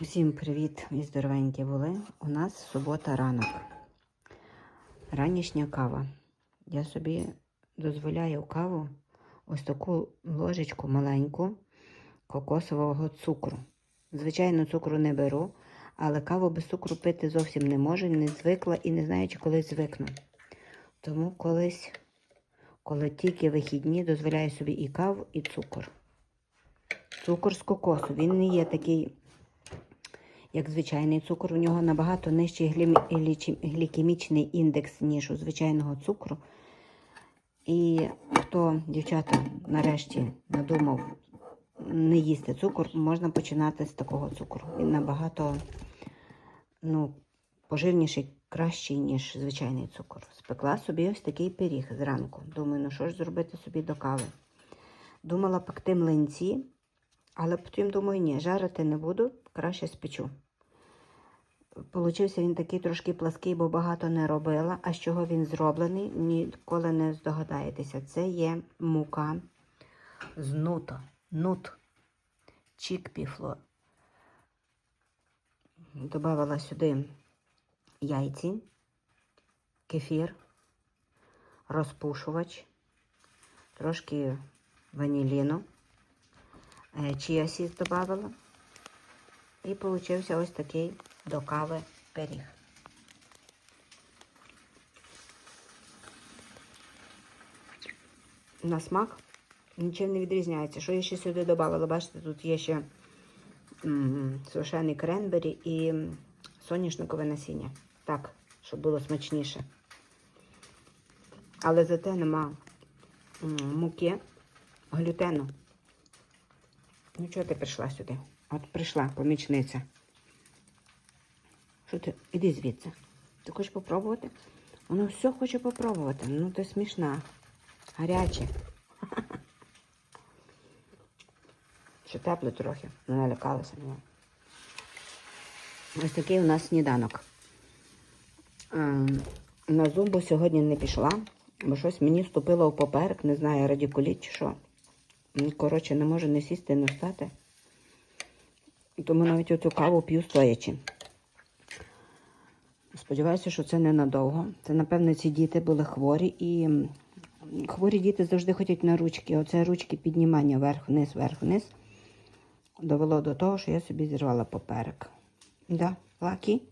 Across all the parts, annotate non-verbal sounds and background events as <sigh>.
Усім привіт і здоровенькі були. У нас субота ранок. Ранішня кава. Я собі дозволяю каву ось таку ложечку маленьку кокосового цукру. Звичайно, цукру не беру, але каву без цукру пити зовсім не можу, не звикла і не знаю, чи колись звикну. Тому колись, коли тільки вихідні, дозволяю собі і каву, і цукор. Цукор з кокосу. Він не є такий як звичайний цукор. У нього набагато нижчий глі- глічі- глікемічний індекс, ніж у звичайного цукру. І хто, дівчата, нарешті надумав не їсти цукор, можна починати з такого цукру. Він набагато ну, поживніший, кращий, ніж звичайний цукор. Спекла собі ось такий пиріг зранку. Думаю, ну що ж зробити собі до кави. Думала пекти млинці, але потім думаю, ні, жарити не буду, краще спечу. Получився він такий трошки плаский, бо багато не робила. А з чого він зроблений, ніколи не здогадаєтеся. Це є мука з нута. Нут. Чікпіфло. Добавила сюди яйці, кефір, розпушувач, трошки ваніліну, е, чіасіс додавала. І получився ось такий до кави пиріг. На смак нічим не відрізняється. Що я ще сюди додавала? Бачите, тут є ще сушений кренбері і соняшникове насіння. Так, щоб було смачніше. Але зате нема муки, глютену. Ну, чого ти прийшла сюди? От прийшла помічниця. Що ти? Іди звідси. Ти хочеш попробувати? Воно все хоче попробувати. Ну, ти смішна. Гаряче. <laughs> Ще тепло трохи. Не налякалася мене. Ось такий у нас сніданок. На зумбу сьогодні не пішла, бо щось мені вступило в поперек, не знаю, радікуліт чи що. Ну, Коротше, не можу не сісти, не встати. Тому навіть оцю каву п'ю стоячи. Сподіваюся, що це ненадовго. Це, напевно, ці діти були хворі і хворі діти завжди ходять на ручки. Оце ручки піднімання вверх-вниз, вверх-вниз. Довело до того, що я собі зірвала поперек. Да, Лакі?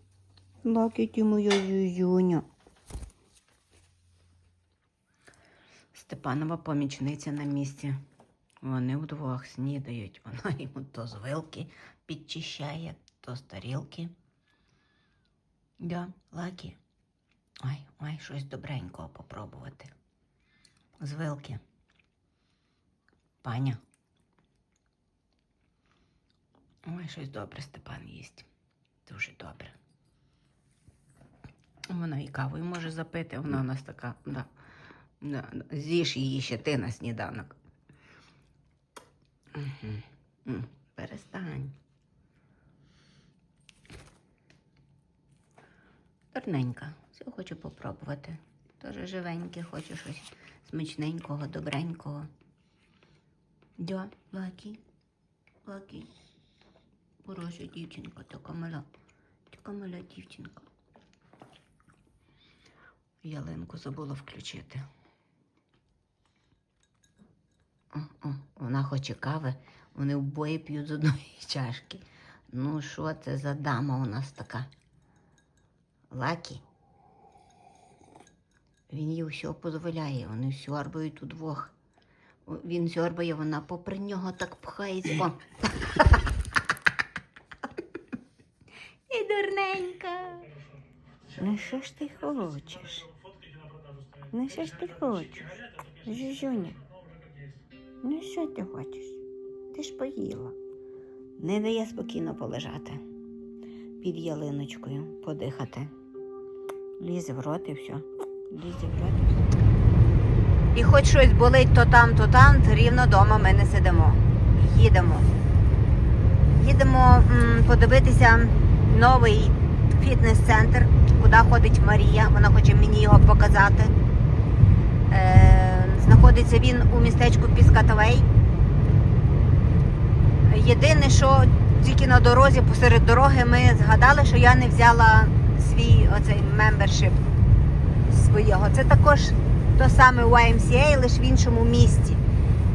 Лакі, ти моя ююня. Степанова помічниця на місці. Вони вдвох снідають. Вона йому то з вилки підчищає, то з тарілки. Да, Лакі. Ой, ой, щось добренького попробувати. З вилки. Паня. Ой, щось добре Степан їсть. Дуже добре. Вона і кавою може запити, вона у нас така, да. Да. З'їж її ще ти на сніданок. Угу. Перестань. Дурненька, все хочу попробувати. Тоже живеньке, хочу щось смачненького, добренького. Дя, лакі, лакі. Хороша дівчинка, така мала. Така мала дівчинка. Ялинку забула включити. О, о, вона хоче кави, вони обоє п'ють з одної <laughs> чашки. Ну, що це за дама у нас така? Лакі. Він їй все дозволяє, вони сьорбають удвох. Він сьорбає, вона попри нього так пхається. І дурненька. Ну що ж ти хочеш? Ну що ж ти хочеш? Жужуня. Ну що ти хочеш? Ти ж поїла. Не дає спокійно полежати під ялиночкою, подихати. Лізе в рот і все. Лізе в рот і все. І хоч щось болить то там, то там, то рівно вдома ми не сидимо. Їдемо. Їдемо м, подивитися новий фітнес-центр, куди ходить Марія. Вона хоче мені його показати. Е, знаходиться він у містечку Піскатовей. Єдине, що тільки на дорозі, посеред дороги, ми згадали, що я не взяла свій оцей мембершип свого. Це також то саме YMCA, лише в іншому місті.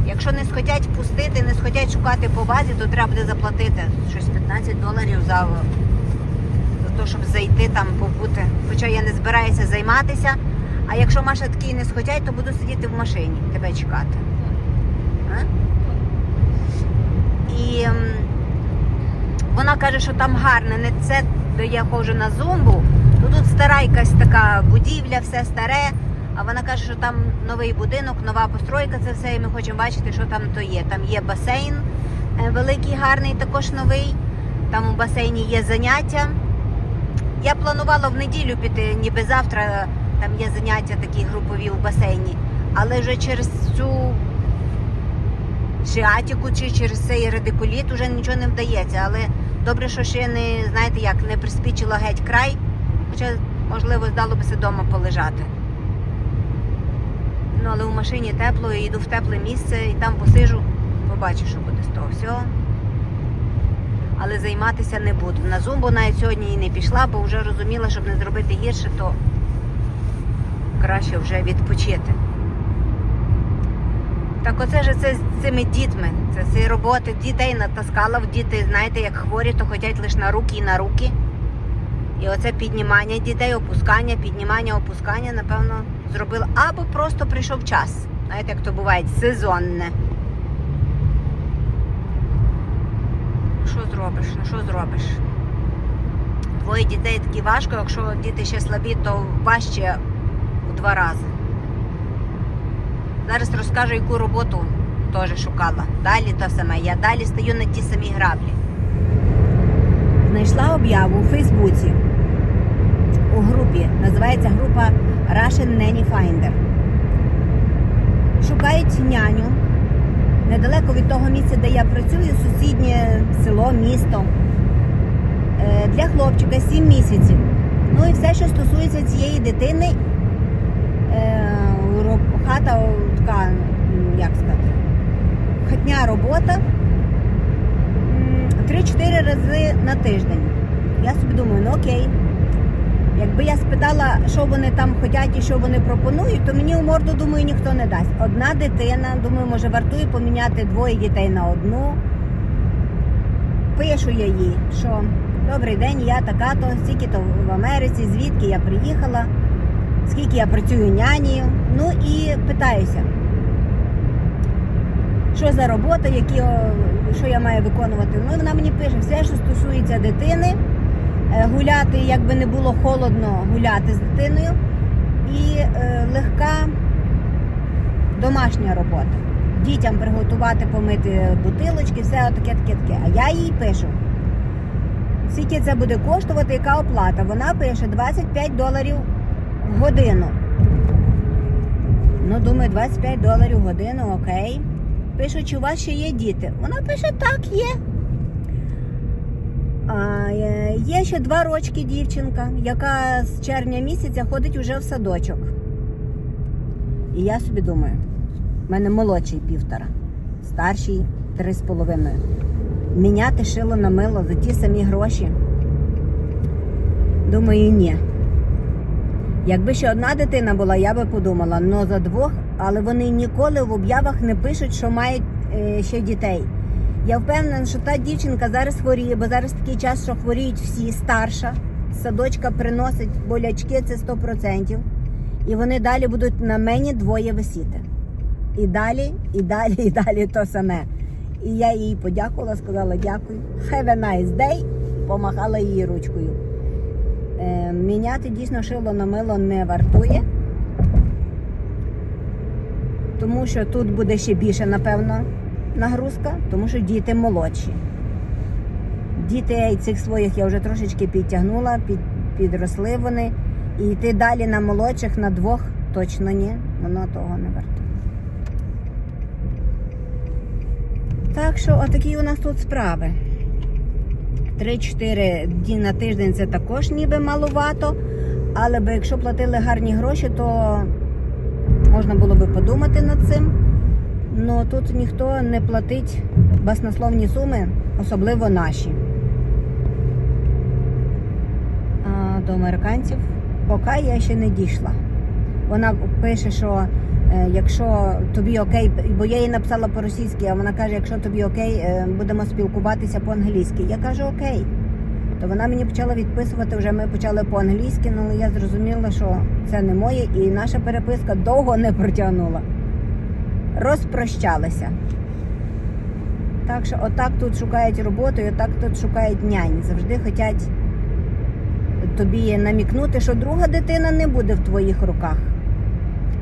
Якщо не схотять пустити, не схотять шукати по базі, то треба буде заплатити щось 15 доларів за, за те, щоб зайти там побути. Хоча я не збираюся займатися. А якщо Маша такі не схотять, то буду сидіти в машині, тебе чекати. А? І вона каже, що там гарне, не це, де я ходжу на зумбу, то тут стара якась така будівля, все старе. А вона каже, що там новий будинок, нова постройка, це все, і ми хочемо бачити, що там то є. Там є басейн е, великий, гарний, також новий. Там у басейні є заняття. Я планувала в неділю піти, ніби завтра там є заняття такі групові у басейні. Але вже через цю шиатіку чи через цей радикуліт вже нічого не вдається. Але добре, що ще не, знаєте як, не приспічила геть край, хоча, можливо, здало би вдома полежати. Ну, але в машині тепло, я йду в тепле місце і там посижу, побачу, що буде з того всього. Але займатися не буду. На зумбу навіть сьогодні і не пішла, бо вже розуміла, щоб не зробити гірше, то краще вже відпочити. Так оце ж це з цими дітьми. Це ці роботи дітей натаскала в діти, знаєте, як хворі, то хочуть лише на руки і на руки. І оце піднімання дітей, опускання, піднімання, опускання, напевно, зробила. Або просто прийшов час. Знаєте, як то буває, сезонне. Що зробиш? Ну що зробиш? Двоє дітей такі важко, якщо діти ще слабі, то важче у два рази. Зараз розкажу, яку роботу теж шукала. Далі те саме. Я далі стою на ті самі граблі. Знайшла об'яву у Фейсбуці у групі. Називається група Russian Nanny Finder. Шукають няню недалеко від того місця, де я працюю, сусіднє село, місто. Е, Для хлопчика 7 місяців. Ну і все, що стосується цієї дитини, е, хата така, як сказати, хатня робота м, 3-4 рази на тиждень. Я собі думаю, ну окей. Якби я спитала, що вони там хочуть і що вони пропонують, то мені у морду, думаю, ніхто не дасть. Одна дитина, думаю, може вартує поміняти двоє дітей на одну. Пишу я їй, що добрий день, я така-то, стільки-то в Америці, звідки я приїхала, скільки я працюю нянею. Ну і питаюся, що за робота, які, що я маю виконувати. Ну вона мені пише, все, що стосується дитини, е, гуляти, якби не було холодно, гуляти з дитиною. І е, легка домашня робота. Дітям приготувати, помити бутилочки, все таке, таке, таке. А я їй пишу. Скільки це буде коштувати, яка оплата? Вона пише 25 доларів в годину. Ну, думаю, 25 доларів годину, окей. Пишу, чи у вас ще є діти? Вона пише, так, є. А, е, є ще два рочки дівчинка, яка з червня місяця ходить уже в садочок. І я собі думаю, в мене молодший півтора, старший три з половиною. Міняти шило на мило за ті самі гроші. Думаю, ні. Якби ще одна дитина була, я би подумала, но за двох, але вони ніколи в об'явах не пишуть, що мають е, ще дітей. Я впевнена, що та дівчинка зараз хворіє, бо зараз такий час, що хворіють всі старша. Садочка приносить болячки, це 100%. І вони далі будуть на мені двоє висіти. І далі, і далі, і далі то саме. І я їй подякувала, сказала дякую. Have a nice day, помахала її ручкою. Е, міняти дійсно шило на мило не вартує. Тому що тут буде ще більше, напевно, нагрузка, тому що діти молодші. Дітей цих своїх я вже трошечки підтягнула, під, підросли вони. І йти далі на молодших, на двох точно ні, воно того не вартує. Так що отакі у нас тут справи. 3-4 дні на тиждень це також ніби маловато. Але би якщо платили гарні гроші, то можна було би подумати над цим. Ну тут ніхто не платить баснословні суми, особливо наші. А, До американців поки я ще не дійшла. Вона пише, що якщо тобі окей, бо я їй написала по-російськи, а вона каже, якщо тобі окей, е, будемо спілкуватися по-англійськи. Я кажу окей. То вона мені почала відписувати, вже ми почали по-англійськи, ну, але я зрозуміла, що це не моє, і наша переписка довго не протягнула. Розпрощалися. Так що отак тут шукають роботу, і отак тут шукають нянь. Завжди хочуть тобі намікнути, що друга дитина не буде в твоїх руках.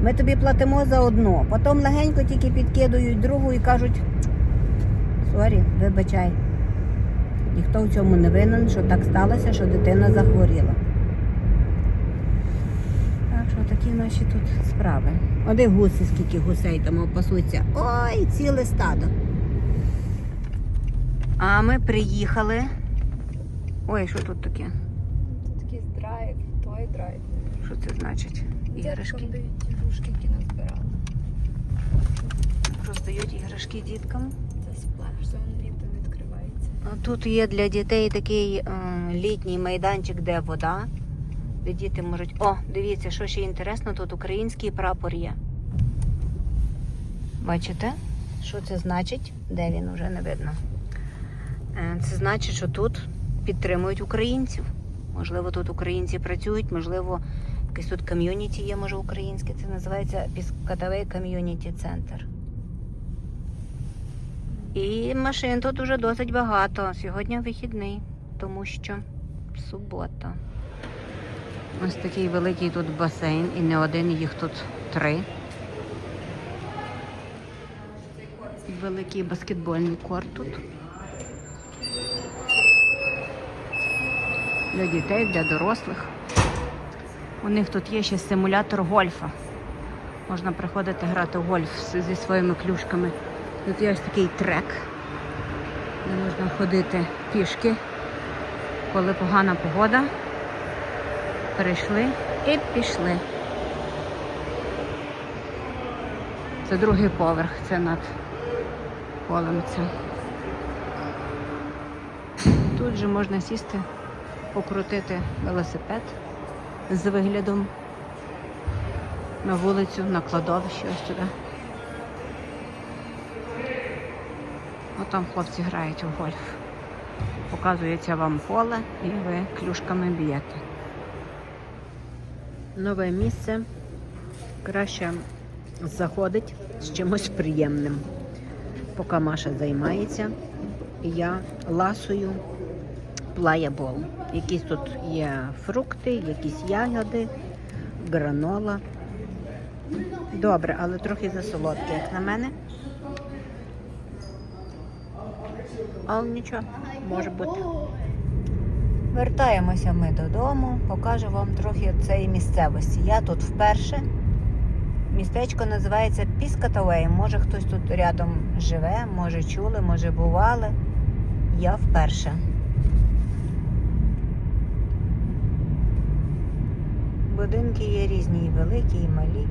Ми тобі платимо за одну. Потім легенько тільки підкидують другу і кажуть: сорі, вибачай. Ніхто в цьому не винен, що так сталося, що дитина захворіла. Так що такі наші тут справи. Оди гуси, скільки гусей там пасуться. Ой, ціле стадо. А ми приїхали. Ой, що тут таке? Такий драйв, той драйв. Що це значить? Іграшки. Ігрушки, які назбирали. Роздають іграшки діткам. Це сплеш, зон літо відкривається. Тут є для дітей такий е, літній майданчик, де вода, де діти можуть. О, дивіться, що ще інтересно, тут український прапор є. Бачите? Що це значить? Де він уже не видно. Е, Це значить, що тут підтримують українців. Можливо, тут українці працюють, можливо, якесь тут ком'юніті є, може українське. Це називається Піскатовий ком'юніті центр. І машин тут уже досить багато. Сьогодні вихідний, тому що субота. Ось такий великий тут басейн, і не один, їх тут три. Великий баскетбольний корт тут. Для дітей, для дорослих. У них тут є ще симулятор гольфа. Можна приходити грати в гольф зі своїми клюшками. Тут є ось такий трек, де можна ходити пішки, коли погана погода. Перейшли і пішли. Це другий поверх, це над полем це. Тут же можна сісти, покрутити велосипед з виглядом на вулицю, на кладовище ось туди. Там хлопці грають у гольф. Показується вам поле і ви клюшками б'єте. Нове місце краще заходить з чимось приємним. Поки Маша займається, я ласую плаябол. Якісь тут є фрукти, якісь ягоди, гранола. Добре, але трохи засолодке, як на мене. Але нічого, може бути. Вертаємося ми додому, покажу вам трохи цієї місцевості. Я тут вперше. Містечко називається Піскатавей. Може хтось тут рядом живе, може чули, може бували. Я вперше. Будинки є різні, і великі, і малі.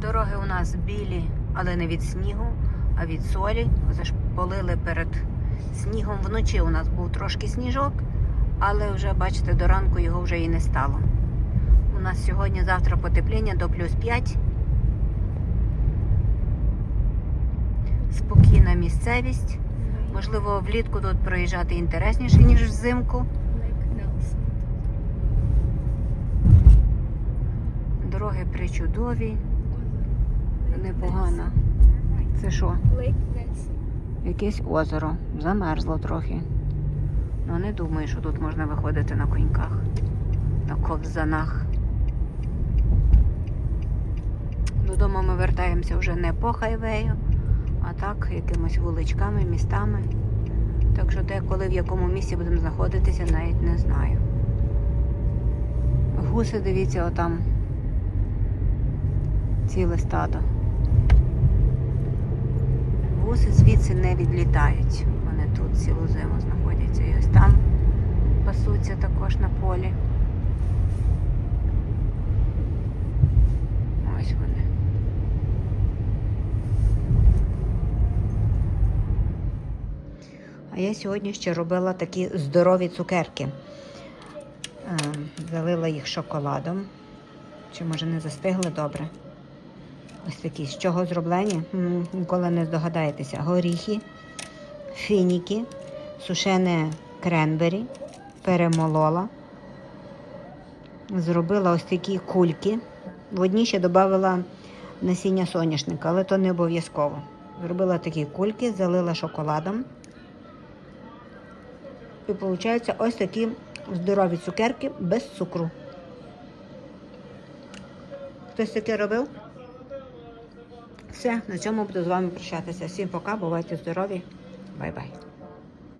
Дороги у нас білі, але не від снігу, а від солі. Це полили перед снігом. Вночі у нас був трошки сніжок, але вже, бачите, до ранку його вже і не стало. У нас сьогодні-завтра потепління до плюс 5. Спокійна місцевість. Можливо, влітку тут проїжджати інтересніше, ніж взимку. Дороги причудові, непогано. Це що? Якесь озеро. Замерзло трохи. Ну не думаю, що тут можна виходити на коньках, на ковзанах. Додому ми вертаємося вже не по хайвею, а так, якимось вуличками, містами. Так що де, коли в якому місці будемо знаходитися, навіть не знаю. Гуси, дивіться, отам ціле стадо. Гуси звідси не відлітають. Вони тут цілу зиму знаходяться. І ось там пасуться також на полі. Ось вони. А я сьогодні ще робила такі здорові цукерки. Е, Залила їх шоколадом. Чи може не застигли добре? Ось такі. З чого зроблені? Ніколи не здогадаєтеся. Горіхи, фініки, сушене кренбері, перемолола. Зробила ось такі кульки. В одні ще додала насіння соняшника, але то не обов'язково. Зробила такі кульки, залила шоколадом. І виходить ось такі здорові цукерки без цукру. Хтось таке робив? Все, на цьому буду з вами прощатися. Всім пока, бувайте здорові. Бай-бай.